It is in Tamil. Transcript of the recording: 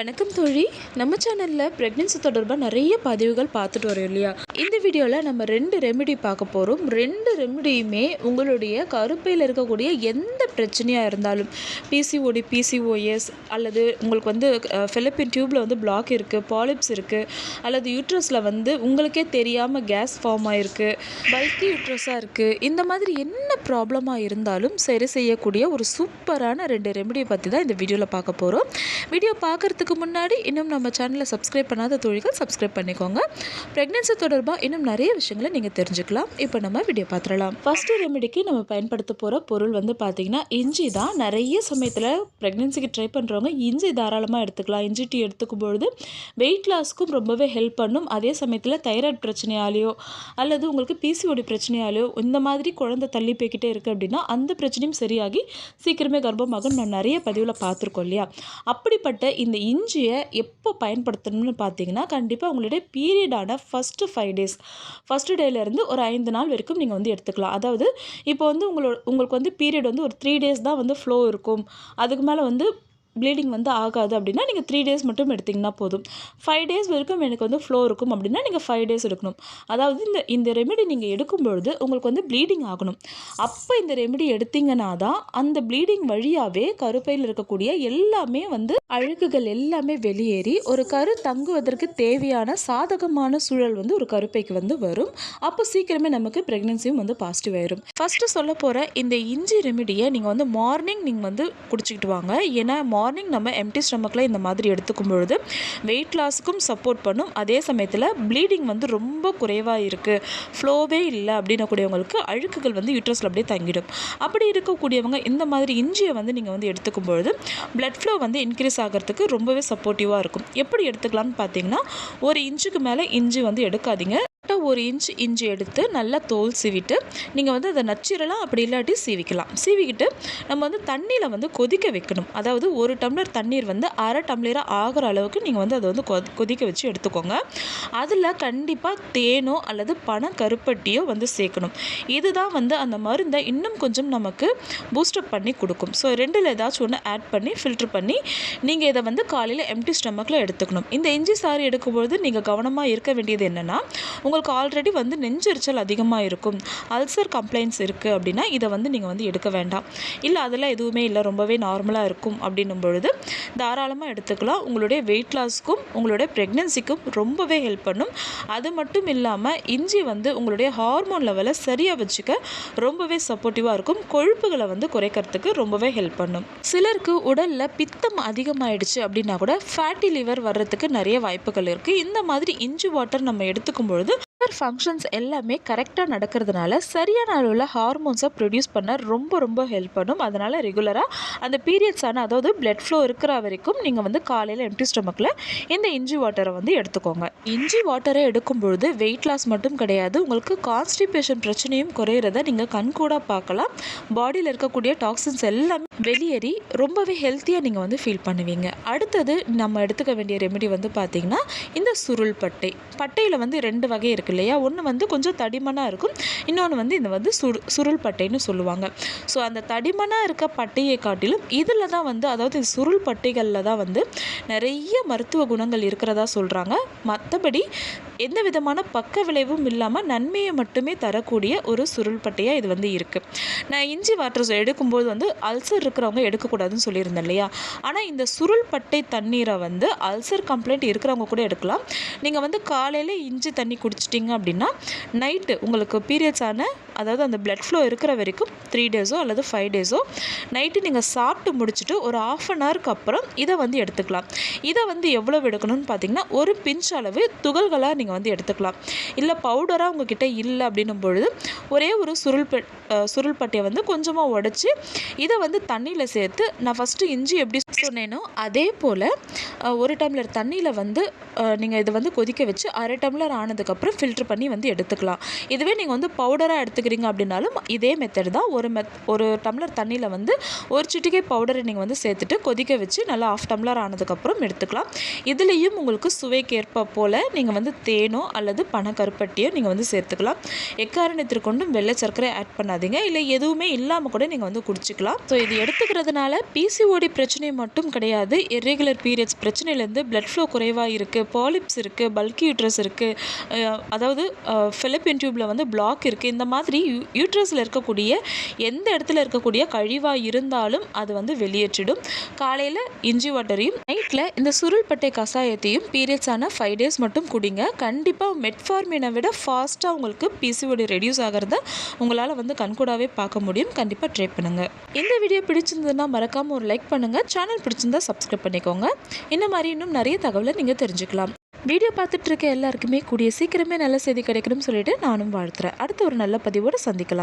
வணக்கம் தோழி. நம்ம சேனலில் ப்ரெக்னென்சி தொடர்பாக நிறைய பதிவுகள் பார்த்துட்டு வரோம் இல்லையா? இந்த வீடியோவில் நம்ம ரெண்டு ரெமெடி பார்க்க போகிறோம் ரெண்டு ரெமெடியுமே உங்களுடைய கருப்பையில் இருக்கக்கூடிய எந்த பிரச்சனையாக இருந்தாலும் பிசிஓடி பிசிஓஎஸ் அல்லது உங்களுக்கு வந்து ஃபிலிப்பின் டியூப்பில் வந்து பிளாக் இருக்குது பாலிப்ஸ் இருக்குது அல்லது யூட்ரஸில் வந்து உங்களுக்கே தெரியாமல் கேஸ் ஃபார்ம் ஆகிருக்கு பல்கி யூட்ரஸாக இருக்குது இந்த மாதிரி என்ன ப்ராப்ளமாக இருந்தாலும் சரி செய்யக்கூடிய ஒரு சூப்பரான ரெண்டு ரெமெடியை பற்றி தான் இந்த வீடியோவில் பார்க்க போகிறோம் வீடியோ பார்க்குறதுக்கு முன்னாடி இன்னும் நம்ம சேனலை சப்ஸ்கிரைப் பண்ணாத தொழில்கள் சப்ஸ்கிரைப் பண்ணிக்கோங்க. ப்ரெக்னென்சி தொடர்பாக இன்னும் நிறைய விஷயங்களை நீங்கள் தெரிஞ்சுக்கலாம். இப்போ நம்ம வீடியோ பார்த்துடலாம். ஃபஸ்ட்டு ரெமெடிக்கு நம்ம பயன்படுத்த போகிற பொருள் வந்து பார்த்திங்கன்னா இஞ்சி தான். நிறைய சமயத்தில் ப்ரெக்னென்சிக்கு ட்ரை பண்ணுறவங்க இஞ்சி தாராளமாக எடுத்துக்கலாம். இஞ்சி டீ எடுத்துக்கும் பொழுது வெயிட் லாஸ்க்கும் ரொம்பவே ஹெல்ப் பண்ணும். அதே சமயத்தில் தைராய்டு பிரச்சனையாலேயோ அல்லது உங்களுக்கு பிசிஓடி பிரச்சனையாலேயோ இந்த மாதிரி குழந்தை தள்ளி போய்கிட்டே இருக்குது அப்படின்னா அந்த பிரச்சனையும் சரியாகி சீக்கிரமே கர்ப்பமாகும். நான் நிறைய பதிவில் பார்த்துருக்கோம் இல்லையா? அப்படிப்பட்ட இந்த இஞ்சியை எப்போ பயன்படுத்தணும்னு பார்த்தீங்கன்னா கண்டிப்பாக உங்களுடைய பீரியடான ஃபஸ்ட்டு ஃபைவ் டேஸ் ஃபஸ்ட்டு டேலேருந்து ஒரு ஐந்து நாள் வரைக்கும் நீங்கள் வந்து எடுத்துக்கலாம். அதாவது இப்போ வந்து உங்களோட உங்களுக்கு வந்து பீரியட் வந்து ஒரு த்ரீ டேஸ் தான் வந்து ஃப்ளோ இருக்கும். அதுக்கு மேலே வந்து ப்ளீடிங் வந்து ஆகாது அப்படின்னா நீங்கள் த்ரீ டேஸ் மட்டும் எடுத்திங்கன்னா போதும். ஃபைவ் டேஸ் வரைக்கும் எனக்கு வந்து ஃப்ளோ இருக்கும் அப்படின்னா நீங்கள் ஃபைவ் டேஸ் எடுக்கணும். அதாவது இந்த இந்த ரெமெடி நீங்கள் எடுக்கும் பொழுது உங்களுக்கு வந்து ப்ளீடிங் ஆகணும். அப்போ இந்த ரெமெடி எடுத்திங்கன்னா தான் அந்த ப்ளீடிங் வழியாகவே கருப்பையில் இருக்கக்கூடிய எல்லாமே வந்து அழுக்குகள் எல்லாமே வெளியேறி ஒரு கரு தங்குவதற்கு தேவையான சாதகமான சூழல் வந்து ஒரு கருப்பைக்கு வந்து வரும். அப்போ சீக்கிரமே நமக்கு ப்ரெக்னென்சியும் வந்து பாசிட்டிவ் ஆயிரும். ஃபஸ்ட்டு சொல்ல போகிற இந்த இஞ்சி ரெமெடியை நீங்கள் வந்து மார்னிங் நீங்கள் வந்து குடிச்சிக்கிட்டு வாங்க. ஏன்னா மார்னிங் நம்ம எம்டி ஸ்டமக்கில் இந்த மாதிரி எடுத்துக்கும் பொழுது வெயிட் லாஸுக்கும் சப்போர்ட் பண்ணும். அதே சமயத்தில் ப்ளீடிங் வந்து ரொம்ப குறைவாக இருக்குது ஃப்ளோவே இல்லை அப்படின்னக்கூடியவங்களுக்கு அழுக்குகள் வந்து யூட்ரஸில் அப்படியே தங்கிடும். அப்படி இருக்கக்கூடியவங்க இந்த மாதிரி இஞ்சியை வந்து நீங்கள் வந்து எடுத்துக்கும் பொழுது ப்ளட் ஃப்ளோ வந்து இன்க்ரீஸ் ஆகிறதுக்கு ரொம்பவே சப்போர்ட்டிவாக இருக்கும். எப்படி எடுத்துக்கலாம்னு பார்த்தீங்கன்னா ஒரு இன்ச்சுக்கு மேலே இஞ்சி வந்து எடுக்காதீங்க. கரெக்டாக ஒரு இன்ச் இஞ்சி எடுத்து நல்லா தோல் சீவிட்டு நீங்கள் வந்து அதை நச்சிரலாம் அப்படி இல்லாட்டி சீவிக்கலாம். சீவிக்கிட்டு நம்ம வந்து தண்ணியில் வந்து கொதிக்க வைக்கணும். அதாவது ஒரு டம்ளர் தண்ணீர் வந்து அரை டம்ளராக ஆகிற அளவுக்கு நீங்கள் வந்து அதை வந்து கொ கொதிக்க வச்சு எடுத்துக்கோங்க. அதில் கண்டிப்பாக தேனோ அல்லது பனை கருப்பட்டியோ வந்து சேர்க்கணும். இதுதான் வந்து அந்த மருந்தை இன்னும் கொஞ்சம் நமக்கு பூஸ்டப் பண்ணி கொடுக்கும். ஸோ ரெண்டில் ஏதாச்சும் ஒன்று ஆட் பண்ணி ஃபில்ட்ரு பண்ணி நீங்கள் இதை வந்து காலையில் எம்டி ஸ்டமக்கில் எடுத்துக்கணும். இந்த இஞ்சி சாறு எடுக்கும்பொழுது நீங்கள் கவனமாக இருக்க வேண்டியது என்னென்னா உங்களுக்கு ஆல்ரெடி வந்து நெஞ்செரிச்சல் அதிகமாக இருக்கும். அல்சர் கம்ப்ளைண்ட்ஸ் இருக்குது அப்படின்னா இதை வந்து நீங்கள் வந்து எடுக்க வேண்டாம். இல்லை அதெல்லாம் எதுவுமே இல்லை ரொம்பவே நார்மலாக இருக்கும் அப்படின்னும் பொழுது தாராளமாக எடுத்துக்கலாம். உங்களுடைய வெயிட் லாஸ்க்கும் உங்களுடைய ப்ரெக்னென்சிக்கும் ரொம்பவே ஹெல்ப் பண்ணும். அது மட்டும் இல்லாமல் இஞ்சி வந்து உங்களுடைய ஹார்மோன் லெவலை சரியாக வச்சுக்க ரொம்பவே சப்போர்ட்டிவாக இருக்கும். கொழுப்புகளை வந்து குறைக்கிறதுக்கு ரொம்பவே ஹெல்ப் பண்ணும். சிலருக்கு உடலில் பித்தம் அதிகமாயிடுச்சு அப்படின்னா கூட ஃபேட்டி லிவர் வர்றதுக்கு நிறைய வாய்ப்புகள் இருக்குது இந்த மாதிரி இஞ்சி வாட்டர் நம்ம எடுத்துக்கும் பொழுது ஃபங்க்ஷன்ஸ் எல்லாமே கரெக்டாக நடக்கிறதுனால சரியான அளவில் ஹார்மோன்ஸை ப்ரொடியூஸ் பண்ண ரொம்ப ரொம்ப ஹெல்ப் பண்ணும். அதனால் ரெகுலராக அந்த பீரியட்ஸான அதாவது பிளட் ஃப்ளோ இருக்கிற வரைக்கும் நீங்கள் வந்து காலையில் எம்டி ஸ்டொமக்கில் இந்த இஞ்சி வாட்டரை வந்து எடுத்துக்கோங்க. இஞ்சி வாட்டரை எடுக்கும் பொழுது வெயிட் லாஸ் மட்டும் கிடையாது. உங்களுக்கு கான்ஸ்டிபேஷன் பிரச்சனையும் குறையிறத நீங்கள் கண்கூடாக பார்க்கலாம். பாடியில் இருக்கக்கூடிய டாக்ஸின்ஸ் எல்லாமே வெளியேறி ரொம்பவே ஹெல்த்தியாக நீங்கள் வந்து ஃபீல் பண்ணுவீங்க. அடுத்தது நம்ம எடுத்துக்க வேண்டிய ரெமெடி வந்து பார்த்திங்கன்னா இந்த சுருள் பட்டை. பட்டையில் வந்து ரெண்டு வகை இருக்குது இல்லையா? ஒன்று வந்து கொஞ்சம் தடிமனாக இருக்கும். இன்னொன்று வந்து இந்த வந்து சுரு சுருள் பட்டைன்னு சொல்லுவாங்க. ஸோ அந்த தடிமனாக இருக்க பட்டையை காட்டிலும் இதில் தான் வந்து அதாவது சுருள் பட்டைகளில் தான் வந்து நிறைய மருத்துவ குணங்கள் இருக்கிறதா சொல்கிறாங்க மற்றபடி எந்த விதமான பக்க விளைவும் இல்லாமல் நன்மையை மட்டுமே தரக்கூடிய ஒரு சுருள் பட்டையாக இது வந்து இருக்குது நான் இஞ்சி வாட்டர் எடுக்கும்போது வந்து அல்சர் இருக்கிறவங்க எடுக்கக்கூடாதுன்னு சொல்லியிருந்தேன் இல்லையா? ஆனால் இந்த சுருள் பட்டை தண்ணீரை வந்து அல்சர் கம்ப்ளைண்ட் இருக்கிறவங்க கூட எடுக்கலாம். நீங்கள் வந்து காலையில் இஞ்சி தண்ணி குடிச்சிட்டிங்க அப்படின்னா நைட்டு உங்களுக்கு பீரியட்ஸான அதாவது அந்த பிளட் ஃப்ளோ இருக்கிற வரைக்கும் த்ரீ டேஸோ அல்லது ஃபைவ் டேஸோ நைட்டு நீங்கள் சாப்பிட்டு முடிச்சுட்டு ஒரு ஆஃப் அன் ஹவருக்கு அப்புறம் இதை வந்து எடுத்துக்கலாம். இதை வந்து எவ்வளோ எடுக்கணும்னு பார்த்தீங்கன்னா ஒரு பிஞ்ச் அளவு துகள்களாக நீங்கள் வந்து எடுத்துக்கலாம். இல்லை பவுடராக உங்ககிட்ட இல்லை அப்படின்னும் பொழுது ஒரே ஒரு சுருள் சுருள் பட்டையை வந்து கொஞ்சமாக உடச்சி இதை வந்து தண்ணியில் சேர்த்து நான் ஃபஸ்ட்டு இஞ்சி எப்படி சொன்னேனோ அதே போல் ஒரு டம்ளர் தண்ணியில் வந்து நீங்கள் இதை வந்து கொதிக்க வச்சு அரை டம்ளர் ஆனதுக்கப்புறம் ஃபில்ட்ரு பண்ணி வந்து எடுத்துக்கலாம். இதுவே நீங்கள் வந்து பவுடராக எடுத்துக்கிறீங்க எடுத்துக்கிறீங்க அப்படின்னாலும் இதே மெத்தட் தான். ஒரு மெத் ஒரு டம்ளர் தண்ணியில் வந்து ஒரு சிட்டிகை பவுடரை நீங்கள் வந்து சேர்த்துட்டு கொதிக்க வச்சு நல்லா ஆஃப் டம்ளர் ஆனதுக்கப்புறம் எடுத்துக்கலாம். இதுலேயும் உங்களுக்கு சுவைக்கேற்ப போல் நீங்கள் வந்து தேனோ அல்லது பனக்கருப்பட்டியோ நீங்கள் வந்து சேர்த்துக்கலாம். எக்காரணத்திற்கொண்டும் வெள்ளை சர்க்கரை ஆட் பண்ணாதீங்க. இல்லை எதுவுமே இல்லாமல் கூட நீங்கள் வந்து குடிச்சிக்கலாம். ஸோ இது எடுத்துக்கிறதுனால பிசிஓடி பிரச்சனை மட்டும் கிடையாது. இர்ரெகுலர் பீரியட்ஸ் பிரச்சனையிலேருந்து பிளட் ஃப்ளோ குறைவாக இருக்குது பாலிப்ஸ் இருக்குது பல்கி யூட்ரஸ் இருக்குது அதாவது ஃபிலிப்பின் டியூப்பில் வந்து பிளாக் இருக்குது இந்த மாதிரி மாதிரி யூட்ரஸில் இருக்கக்கூடிய எந்த இடத்துல இருக்கக்கூடிய கழிவாக இருந்தாலும் அது வந்து வெளியேற்றிடும். காலையில் இஞ்சி வாட்டரையும் நைட்டில் இந்த சுருள்பட்டை கஷாயத்தையும் பீரியட்ஸான ஃபைவ் டேஸ் மட்டும் குடிங்க. கண்டிப்பாக மெட்ஃபார்மினை விட ஃபாஸ்ட்டாக உங்களுக்கு பிசிஓடி ரெடியூஸ் ஆகிறத உங்களால் வந்து கண்கூடாவே பார்க்க முடியும். கண்டிப்பாக ட்ரை பண்ணுங்கள் இந்த வீடியோ பிடிச்சிருந்ததுன்னா மறக்காமல் ஒரு லைக் பண்ணுங்கள் சேனல் பிடிச்சிருந்தா சப்ஸ்கிரைப் பண்ணிக்கோங்க. இந்த மாதிரி இன்னும் நிறைய தகவலை நீங்கள் தெரிஞ்சுக்கலாம். வீடியோ பார்த்துட்டு இருக்க எல்லாருக்குமே கூடிய சீக்கிரமே நல்ல செய்தி கிடைக்கணும்னு சொல்லிட்டு நானும் வாழ்த்துறேன். அடுத்த ஒரு நல்ல பதிவோடு சந்திக்கலாம்.